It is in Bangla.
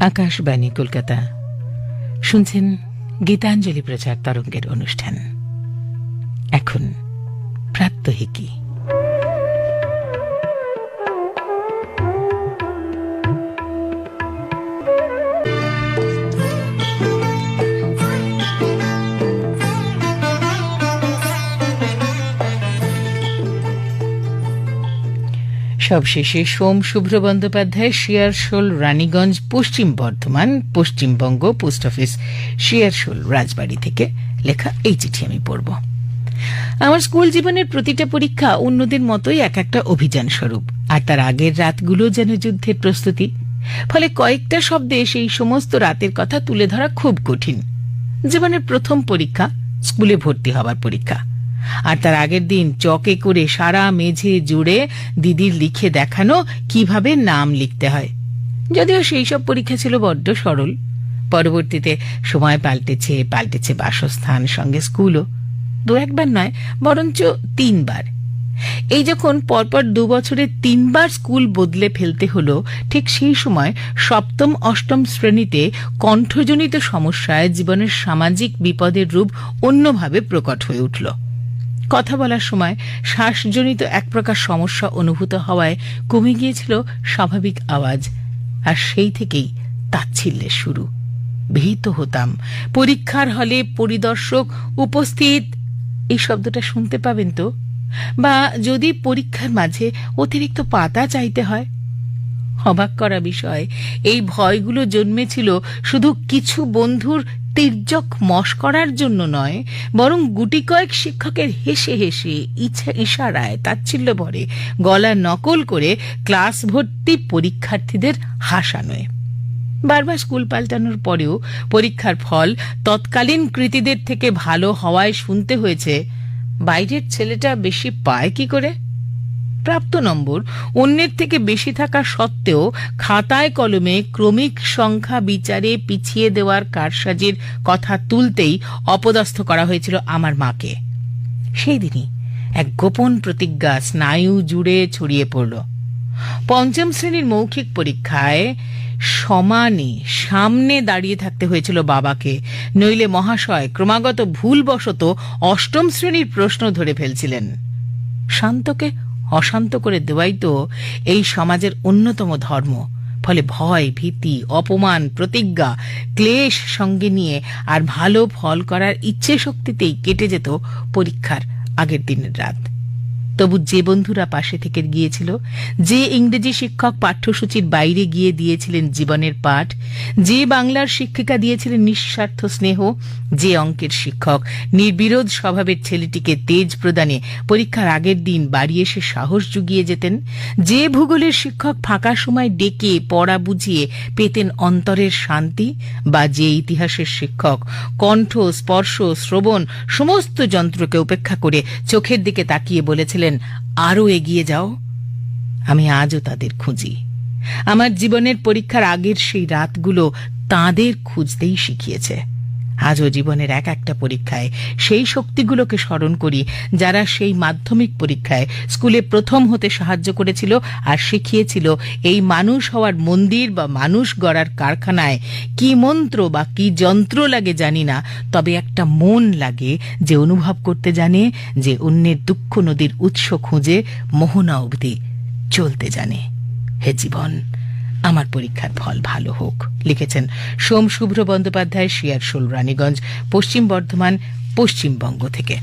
আকাশবাণী কলকাতা। শুনছেন গীতাঞ্জলি প্রচার তরঙ্গের অনুষ্ঠান। এখন প্রাত্যহিকী সবশেষে সোম শুভ্র বন্দ্যোপাধ্যায়, শিয়ারশোল, রানীগঞ্জ, পশ্চিম বর্ধমান, পশ্চিমবঙ্গ, পোস্ট অফিস, শিয়ারশোল, রাজবাড়ি থেকে লেখা এই চিঠি আমি পড়ব। আমার স্কুল জীবনের প্রতিটা পরীক্ষা অন্যদের মতোই এক একটা অভিযান স্বরূপ, আর তার আগের রাতগুলো যেন যুদ্ধের প্রস্তুতি। ফলে কয়েকটা শব্দে সেই সমস্ত রাতের কথা তুলে ধরা খুব কঠিন। জীবনের প্রথম পরীক্ষা, স্কুলে ভর্তি হবার পরীক্ষা। আর তার আগের দিন চকে করে সারা মেঝে জুড়ে দিদির লিখে দেখানো কীভাবে নাম লিখতে হয়। যদিও সেই সব পরীক্ষা ছিল বড্ড সরল। পরবর্তীতে সময় পাল্টেছে পাল্টেছে বাসস্থান, সঙ্গে স্কুলও। দু একবার নয়, বরঞ্চ তিনবার। এই যখন পরপর দু বছরে তিনবার স্কুল বদলে ফেলতে হলো, ঠিক সেই সময় সপ্তম, অষ্টম শ্রেণীতে কণ্ঠজনিত সমস্যায় জীবনের সামাজিক বিপদের রূপ অন্যভাবে প্রকট হয়ে উঠল। কথা বলার সময় শ্বাসজনিত এক প্রকার সমস্যা অনুভূত হওয়ায় কমে গিয়েছিল স্বাভাবিক আওয়াজ। আর সেই থেকেই তাচ্ছিল্যের শুরু। ভীত হতাম। পরীক্ষার হলে পরিদর্শক উপস্থিত। এই শব্দটা শুনতে পাবেন তো? বা যদি পরীক্ষার মাঝে অতিরিক্ত পাতা চাইতে হয়? অবাক করা বিষয়। এই ভয়গুলো জন্মেছিল শুধু কিছু বন্ধুর তির্যক মশ করার জন্য নয়, বরং গুটি কয়েক শিক্ষকের হেসে হেসে ইচ্ছা ইশারায় তাচ্ছিল্য ভরে গলা নকল করে ক্লাস ভর্তি পরীক্ষার্থীদের হাসানোয়। বারবার স্কুল পাল্টানোর পরেও পরীক্ষার ফল তৎকালীন কৃতীদের থেকে ভালো হওয়ায় শুনতে হয়েছে, বাইরের ছেলেটা বেশি পায় কি করে? প্রাপ্ত নম্বর অন্যের থেকে বেশি থাকা সত্ত্বেও খাতায় কলমে ক্রমিক সংখ্যা বিচারে পিছিয়ে দেওয়ার কারসাজির কথা তুলতেই অপদস্থ করা হয়েছিল আমার মাকে। সেই দিনই এক গোপন প্রতিজ্ঞা স্নায়ু জুড়ে ছড়িয়ে পড়ল। পঞ্চম শ্রেণির মৌখিক পরীক্ষায় সমানে সামনে দাঁড়িয়ে থাকতে হয়েছিল বাবাকে, নইলে মহাশয় ক্রমাগত ভুলবশত অষ্টম শ্রেণির প্রশ্ন ধরে ফেলছিলেন। শান্তকে অশান্ত করে দেওয়াই তো এই সমাজের অন্যতম ধর্ম। ফলে ভয়, ভীতি, অপমান, প্রতিজ্ঞা, ক্লেশ সঙ্গে নিয়ে আর ভালো ফল করার ইচ্ছে শক্তিতেই কেটে যেত পরীক্ষার আগের দিনের রাত। তবু যে বন্ধুরা পাশে থেকে গিয়েছিল, যে ইংরেজি শিক্ষক পাঠ্যসূচির বাইরে গিয়ে দিয়েছিলেন জীবনের পাঠ, যে বাংলার শিক্ষিকা দিয়েছিলেন নিঃস্বার্থ স্নেহ, যে অঙ্কের শিক্ষক, নির্বিরোধ স্বভাবের ছেলেটিকে তেজ প্রদানে পরীক্ষার আগের দিন বাড়ি এসে সাহস জুগিয়ে যেতেন, যে ভূগোলের শিক্ষক ফাঁকা সময় ডেকে পড়া বুঝিয়ে পেতেন অন্তরের শান্তি, বা যে ইতিহাসের শিক্ষক কণ্ঠ, স্পর্শ, শ্রবণ, সমস্ত যন্ত্রকে উপেক্ষা করে চোখের দিকে তাকিয়ে বলেছিলেন আরও এগিয়ে যাও। আমি আজও তাদের খুঁজি। আমার জীবনের পরীক্ষার আগের সেই রাতগুলো তাদের খুঁজতেই শিখিয়েছে। আজও জীবনের এক একটা পরীক্ষায় সেই শক্তিগুলোকে স্মরণ করি, যারা সেই মাধ্যমিক পরীক্ষায় স্কুলে প্রথম হতে সাহায্য করেছিল আর শিখিয়েছিল এই মানুষ হওয়ার মন্দির বা মানুষ গড়ার কারখানায় কি মন্ত্র বা কি যন্ত্র লাগে জানি না, তবে একটা মন লাগে যে অনুভব করতে জানে, যে অন্যের দুঃখ নদীর উৎস খুঁজে মোহনা অবধি চলতে জানে। হে জীবন আমার পরীক্ষার ফল ভালো হোক, লিখেছেন সোম শুভ্র বন্দ্যোপাধ্যায় শিয়ারশোল রানীগঞ্জ, পশ্চিম বর্ধমান, পশ্চিমবঙ্গ থেকে।